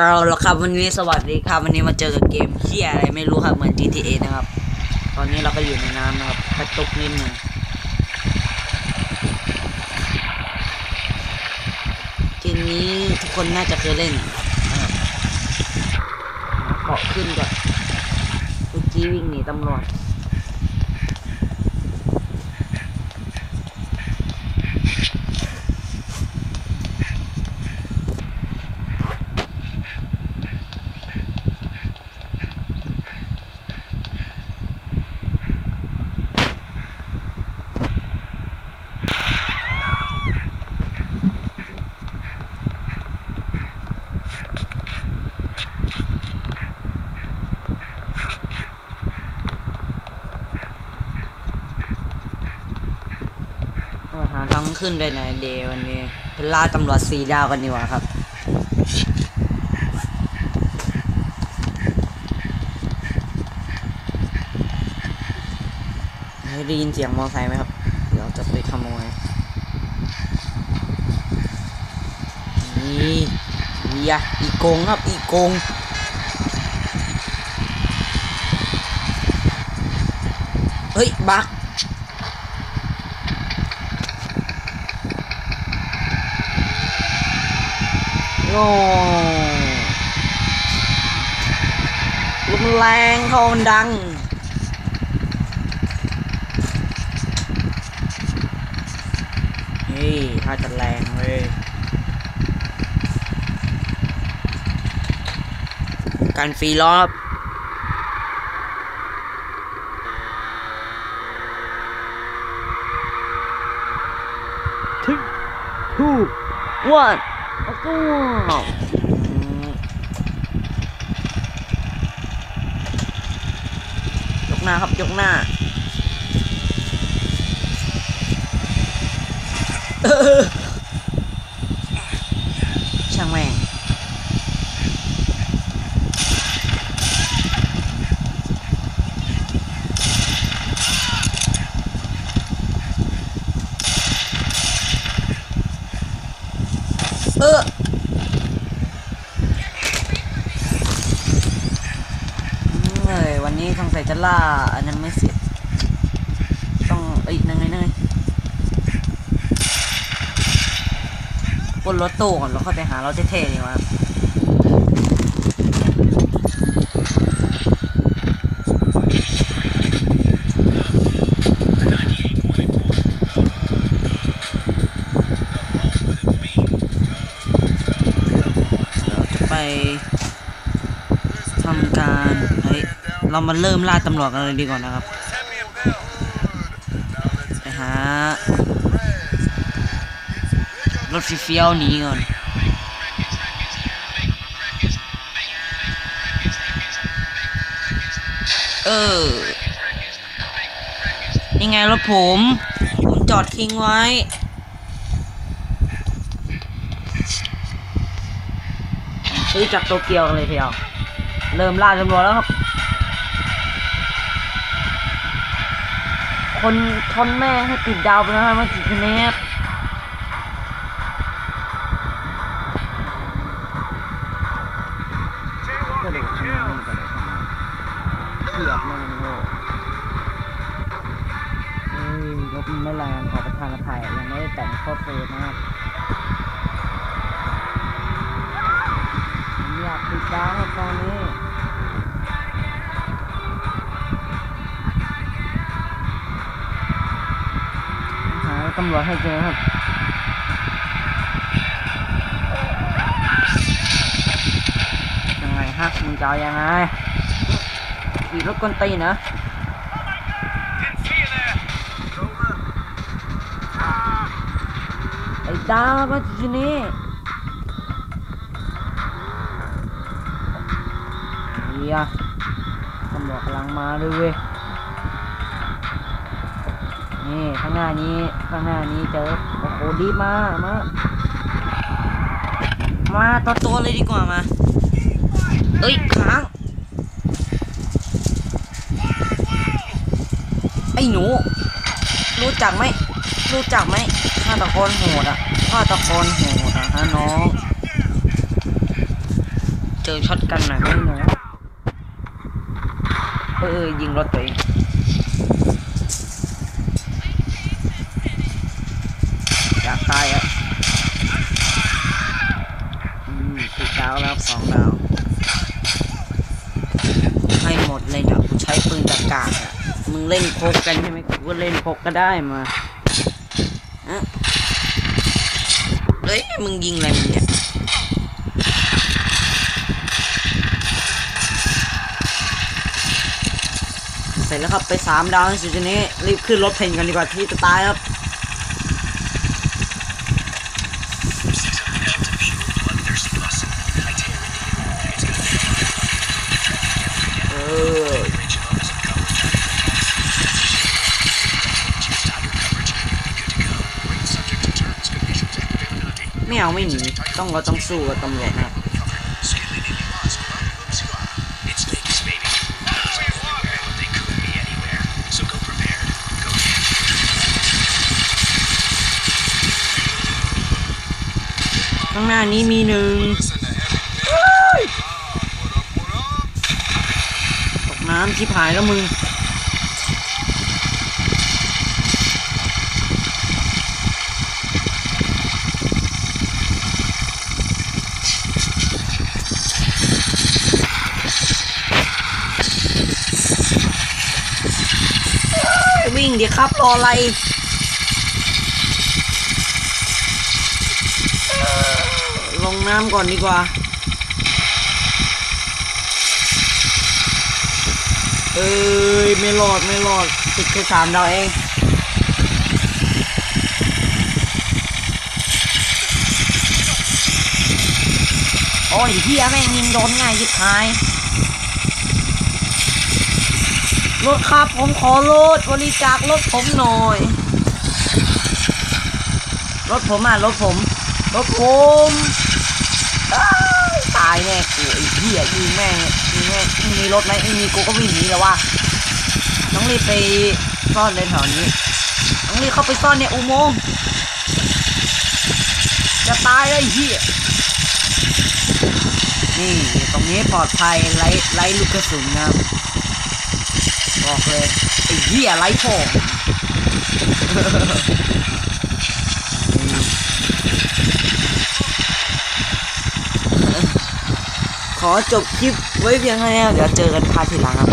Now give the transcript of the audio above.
เราละครับวันนี้สวัสดีครับวันนี้มาเจอกับเกมเที่ยอะไรไม่รู้ครับเหมือน GTA นะครับ ตอนนี้เราก็อยู่ในน้ำนะครับกระตุกนิดหนึ่งเกมนี้ทุกคนน่าจะเคยเล่นนะครับเกาะขึ้นก่อนเมื่อกี้วิ่งหนีตำรวจ ขึ้นได้ในเดวันนี้เป็นล่าตำรวจสีดาวกันดีกว่าครับได้ยินเสียงมอเตอร์ไซค์ไหมครับ เดี๋ยวจะไปขโมยนี่นี่อะอีโกงครับ อีโกงเฮ้ย บัก โอลมแรงเขามันดัง เฮ้ยถ้าจะแรงเว้ย การฟรีรอบ two two one แล้วก็ยกหน้าครับ ยกหน้า เออช่างแม่ง เออเอ้ยวันนี้สงสัย จะล่าอันนั้นไม่เสร็จ ต้องเอ้ยนั่งไงนั่งไงบนรถตู้ก่อนแล้วค่อยไปหาเรถเท่ๆดีกว่าเราจะไปทำการ เรามาเริ่มล่าตำรวจกันเลยดีกว่านะครับ ไปหารถเฟียวหนีก่อนเออนี่ไงรถผม ผมจอดทิ้งไว้ ซื้อจากโตเกียวเลยเพียว เริ่มล่าตำรวจแล้วครับ คนชนแม่ให้ติดดาวไปแล้วเมื่อกี้คะแนนเด็กทำงานกันเลยเกือบมันโง่เฮ้ยรถมันไม่แรงขอประทานอภัยยังไม่ได้แต่งโคตรเฟรนะครับผมอยากติดดาวตอนนี้ ตำรวจให้เจอครับยังไงฮะมึงจะเอยังไงขี่รถกลตีนะไอ้ดาวมาที่นี่เฮียตำรวจกำลังมาด้วยเว้ย นี่ข้างหน้านี้ข้างหน้านี้เจอโอ้โหดีมามามาตัวตัวเลยดีกว่ามาเอ้ยค้างไอ้หนู รู้จักไหมรู้จักไหมฆาตกรโหดอะฆาตกรโหดอะฮะน้อง เจอช็อตกันหน่อยไม่หนูเออยิงรถตัวเองอยากตายอะอืมติดดาวแล้วสองดาว ให้หมดเลยนะกูใช้ ปืนตากากอะมึงเล่นพกกันใช่ไหมกูก็เล่นพกก็ได้มาอะเฮ้ยมึงยิงอะไรมึงเนี่ยเสร็จแล้วครับไปสามดาวในสุดทีนี้รีบขึ้นรถเพนกันดีกว่าที่จะตายครับ เออ ไม่เอาไม่หนีต้องเราต้องสู้กับตำรวจนะครับ It's Vegas, baby. They could be anywhere, so go prepared. Go ข้างหน้านี้มีหนึ่งตกน้ำชิบหายแล้วมึง วิ่ง เดี๋ยวครับ รออะไรลงน้ำก่อนดีกว่า เอ้ย ไม่รอด ไม่รอด ติดแค่สามดาวเองโอ้ยเฮียแม่งยิงโดนง่ายยิบหาย รถครับผมขอรถบริจาครถผมหน่อย รถผมอะรถผมรถผมตายแน่กูไอ้เหี้ยยิงแม่งยิงแม่งมีรถไหมไม่มีกูก็วิ่งหนีแล้วว่ะต้องรีบไปซ่อนในแถวนี้ต้องรีบเข้าไปซ่อนในอุโมงค์จะตายเลยไอ้เหี้ยนี่ตรงนี้ปลอดภัยไร้ไร้ลูกกระสุนนะครับ บอกเลยไอ้เหี้ยไร้โผงขอจบคลิปไว้เพียงเท่านี้เดี๋ยวเจอกันพาร์ททีหลังครับ